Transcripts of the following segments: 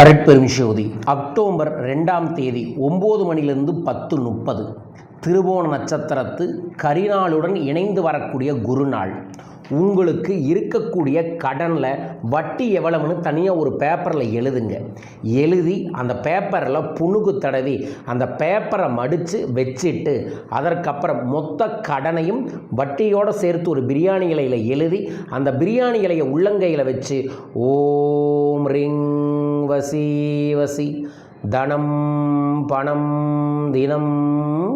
அரட்பெருமிஷோதி October ரெண்டாம் தேதி ஒம்பது மணிலிருந்து பத்து முப்பது. திருவோண நட்சத்திரத்து கரிநாளுடன் இணைந்து வரக்கூடிய குருநாள். உங்களுக்கு இருக்கக்கூடிய கடனில் வட்டி எவ்வளவுன்னு தனியாக ஒரு பேப்பரில் எழுதுங்க. எழுதி அந்த பேப்பரில் புணுகு தடவி அந்த பேப்பரை மடித்து வச்சுட்டு அதற்கப்புறம் மொத்த கடனையும் வட்டியோடு சேர்த்து ஒரு பிரியாணி இலையில் எழுதி அந்த பிரியாணி இலையை உள்ளங்கையில் வச்சு ஓம் ரிங் வசி வசி தனம் பணம் தினம்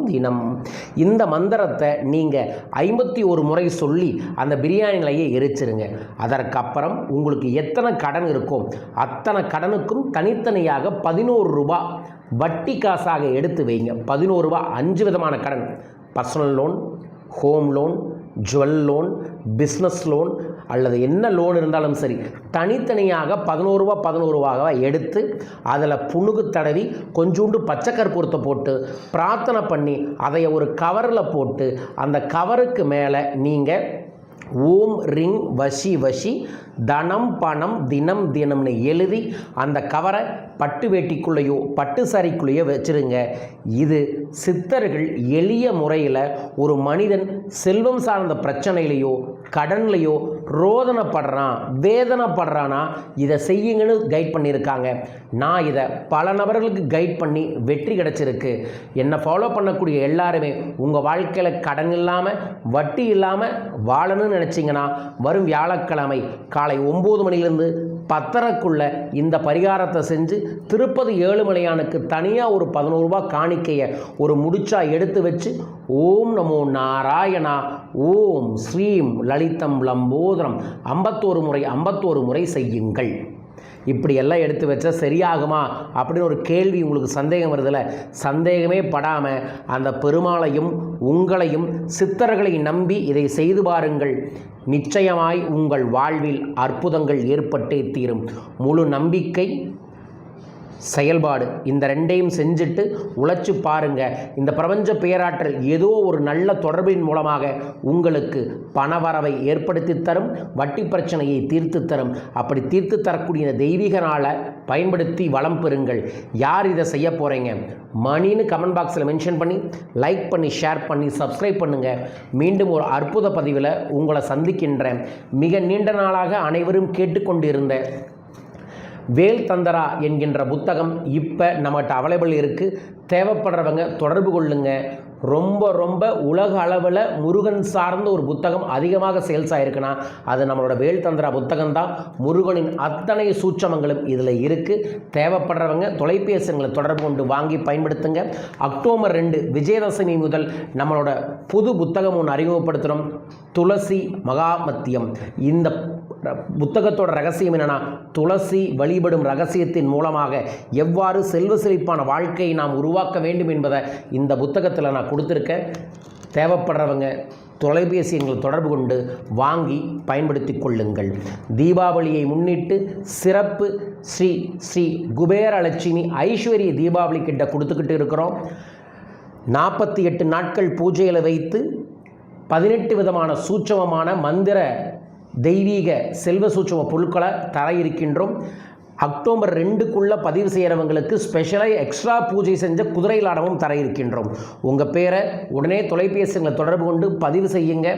தினம். இந்த மந்திரத்தை நீங்கள் ஐம்பத்தி ஒரு முறை சொல்லி அந்த பிரியாணி நிலையை எரிச்சிருங்க. அதற்கப்புறம் உங்களுக்கு எத்தனை கடன் இருக்கோ அத்தனை கடனுக்கும் தனித்தனியாக பதினோரு ரூபா வட்டி காசாக எடுத்து வைங்க. பதினோரு ரூபா அஞ்சு விதமான கடன். Personal loan home loan jewel loan business loan அல்லது என்ன லோன் இருந்தாலும் சரி தனித்தனியாக பதினோரு ரூபா பதினோரு ரூபாக எடுத்து அதில் புணுகு தடவி கொஞ்சோண்டு பச்சை கற்பூரத்தை போட்டு பிரார்த்தனை பண்ணி அதை ஒரு கவரில் போட்டு அந்த கவருக்கு மேலே நீங்கள் ஓம் ரிங் வசி வசி தனம் பணம் தினம் தினம்னு எழுதி அந்த கவரை பட்டு வேட்டிக்குள்ளேயோ பட்டு சாரிக்குள்ளேயோ வச்சிருங்க. இது சித்தர்கள் எளிய முறையில் ஒரு மனிதன் செல்வம் சார்ந்த பிரச்சனையிலையோ கடன்லையோ ரோதனைப்படுறான் வேதனைப்படுறானா இதை செய்யுங்கன்னு கைட் பண்ணியிருக்காங்க. நான் இதை பல நபர்களுக்கு கைட் பண்ணி வெற்றி கிடச்சிருக்கு. என்னை ஃபாலோ பண்ணக்கூடிய எல்லாருமே உங்கள் வாழ்க்கையில் கடன் இல்லாமல் வட்டி இல்லாமல் வாழணும்னு நினச்சிங்கன்னா வரும் வியாழக்கிழமை காலை ஒம்பது மணிலேருந்து பத்தரைக்குள்ளே இந்த பரிகாரத்தை செஞ்சு திருப்பதி ஏழுமலையானுக்கு தனியாக ஒரு பதினோருபா காணிக்கையை ஒரு முடிச்சா எடுத்து வச்சு ஓம் நமோ நாராயணா ஓம் ஸ்ரீம் லலிதம் லம்போதரம். ஐம்பத்தோரு முறை ஐம்பத்தோரு முறை செய்யுங்கள். இப்படியெல்லாம் எடுத்து வச்சா சரியாகுமா அப்படின்னு ஒரு கேள்வி உங்களுக்கு சந்தேகம் வருதில்ல சந்தேகமே படாமல் அந்த பெருமாளையும் உங்களையும் சித்தர்களை நம்பி இதை செய்து பாருங்கள். நிச்சயமாய் உங்கள் வாழ்வில் அற்புதங்கள் ஏற்பட்டே தீரும். முழு நம்பிக்கை செயல்பாடு. இந்த ரெண்டையும் செஞ்சுட்டு உழைச்சி பாருங்க. இந்த பிரபஞ்ச பேராற்றல் ஏதோ ஒரு நல்ல தொடர்பின் மூலமாக உங்களுக்கு பணவரவை ஏற்படுத்தி தரும் வட்டி பிரச்சனையை தீர்த்து தரும். அப்படி தீர்த்து தரக்கூடிய இந்த தெய்வீக நாளை பயன்படுத்தி வளம் பெறுங்கள். யார் இதை செய்ய போகிறீங்க மணின்னு கமெண்ட் பாக்ஸில் மென்ஷன் பண்ணி லைக் பண்ணி ஷேர் பண்ணி சப்ஸ்கிரைப் பண்ணுங்கள் மீண்டும் ஒரு அற்புத பதிவில் உங்களை சந்திக்கின்றேன். மிக நீண்ட நாளாக அனைவரும் கேட்டுக்கொண்டிருந்த வேல் தந்தரா என்கின்ற புத்தகம் இப்போ நம்மகிட்ட அவைலபிள் இருக்குது தேவைப்படுறவங்க தொடர்பு கொள்ளுங்க. ரொம்ப ரொம்ப உலக அளவில் முருகன் சார்ந்த ஒரு புத்தகம் அதிகமாக சேல்ஸ் ஆகிருக்குன்னா அது நம்மளோட வேல் தந்திரா புத்தகம் தான். முருகனின் அத்தனை சூட்சமங்களும் இதில் இருக்குது தேவைப்படுறவங்க தொலைபேசிகளை தொடர்பு கொண்டு வாங்கி பயன்படுத்துங்க. அக்டோபர் ரெண்டு விஜயதசமி முதல் நம்மளோட புது புத்தகம் ஒன்று அறிமுகப்படுத்துகிறோம் துளசி மகாமத்தியம். இந்த புத்தகத்தோட ரகசியம் என்னென்னா துளசி வழிபடும் ரகசியத்தின் மூலமாக எவ்வாறு செல்வ செழிப்பான வாழ்க்கையை நாம் உருவாக்க வேண்டும் என்பதை இந்த புத்தகத்தில் நான் கொடுத்துருக்கேன். தேவைப்படுறவங்க தொலைபேசி எங்களை தொடர்பு கொண்டு வாங்கி பயன்படுத்தி கொள்ளுங்கள். தீபாவளியை முன்னிட்டு சிறப்பு ஸ்ரீ ஸ்ரீ குபேரலட்சுமி ஐஸ்வர்ய தீபாவளி கிட்ட கொடுத்துக்கிட்டு இருக்கிறோம். நாற்பத்தி எட்டு நாட்கள் பூஜையில் வைத்து பதினெட்டு விதமான சூட்சமமான மந்திர தெய்வீக செல்வ சூட்சம பொருட்களை தர இருக்கின்றோம். அக்டோபர் ரெண்டுக்குள்ளே பதிவு செய்கிறவங்களுக்கு ஸ்பெஷலாக எக்ஸ்ட்ரா பூஜை செஞ்ச குதிரை லாடமும் தர இருக்கின்றோம். உங்கள் பேரை உடனே தொலைபேசிகளை தொடர்பு கொண்டு பதிவு செய்யுங்க.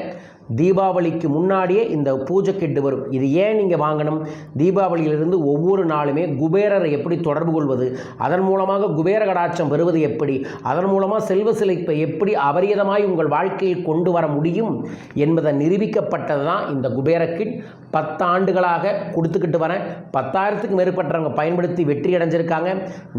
தீபாவளிக்கு முன்னாடியே இந்த பூஜை கிட்டு வரும். இது ஏன் நீங்கள் வாங்கணும்? தீபாவளியிலிருந்து ஒவ்வொரு நாளுமே குபேரரை எப்படி தொடர்பு கொள்வது? அதன் மூலமாக குபேர கடாட்சம் பெறுவது எப்படி? அதன் மூலமாக செல்வ சிலைப்பை எப்படி அபரியதமாய் உங்கள் வாழ்க்கையில் கொண்டு வர முடியும் என்பதை நிரூபிக்கப்பட்டது தான் இந்த குபேர கிட். பத்தாண்டுகளாக கொடுத்துக்கிட்டு வரேன் பத்தாயிரத்துக்கு மேற்பட்டவங்க பயன்படுத்தி வெற்றி அடைஞ்சிருக்காங்க.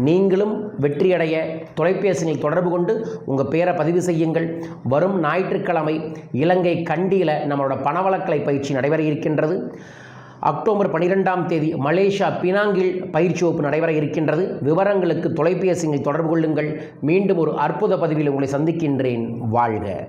நீங்களும் வெற்றியடைய தொலைபேசியில் தொடர்பு கொண்டு உங்கள் பேரை பதிவு செய்யுங்கள். வரும் ஞாயிற்றுக்கிழமை இலங்கை கண்டி கண்டியில் நம்மளோட பணவளக்கலை பயிற்சி நடைபெற இருக்கின்றது. அக்டோபர் பனிரெண்டாம் தேதி மலேசியா பினாங்கில் பயிற்சி வகுப்பு நடைபெற இருக்கின்றது. விவரங்களுக்கு தொலைபேசியில் தொடர்பு கொள்ளுங்கள். மீண்டும் ஒரு அற்புத பதிவில் உங்களை சந்திக்கின்றேன். வாழ்க.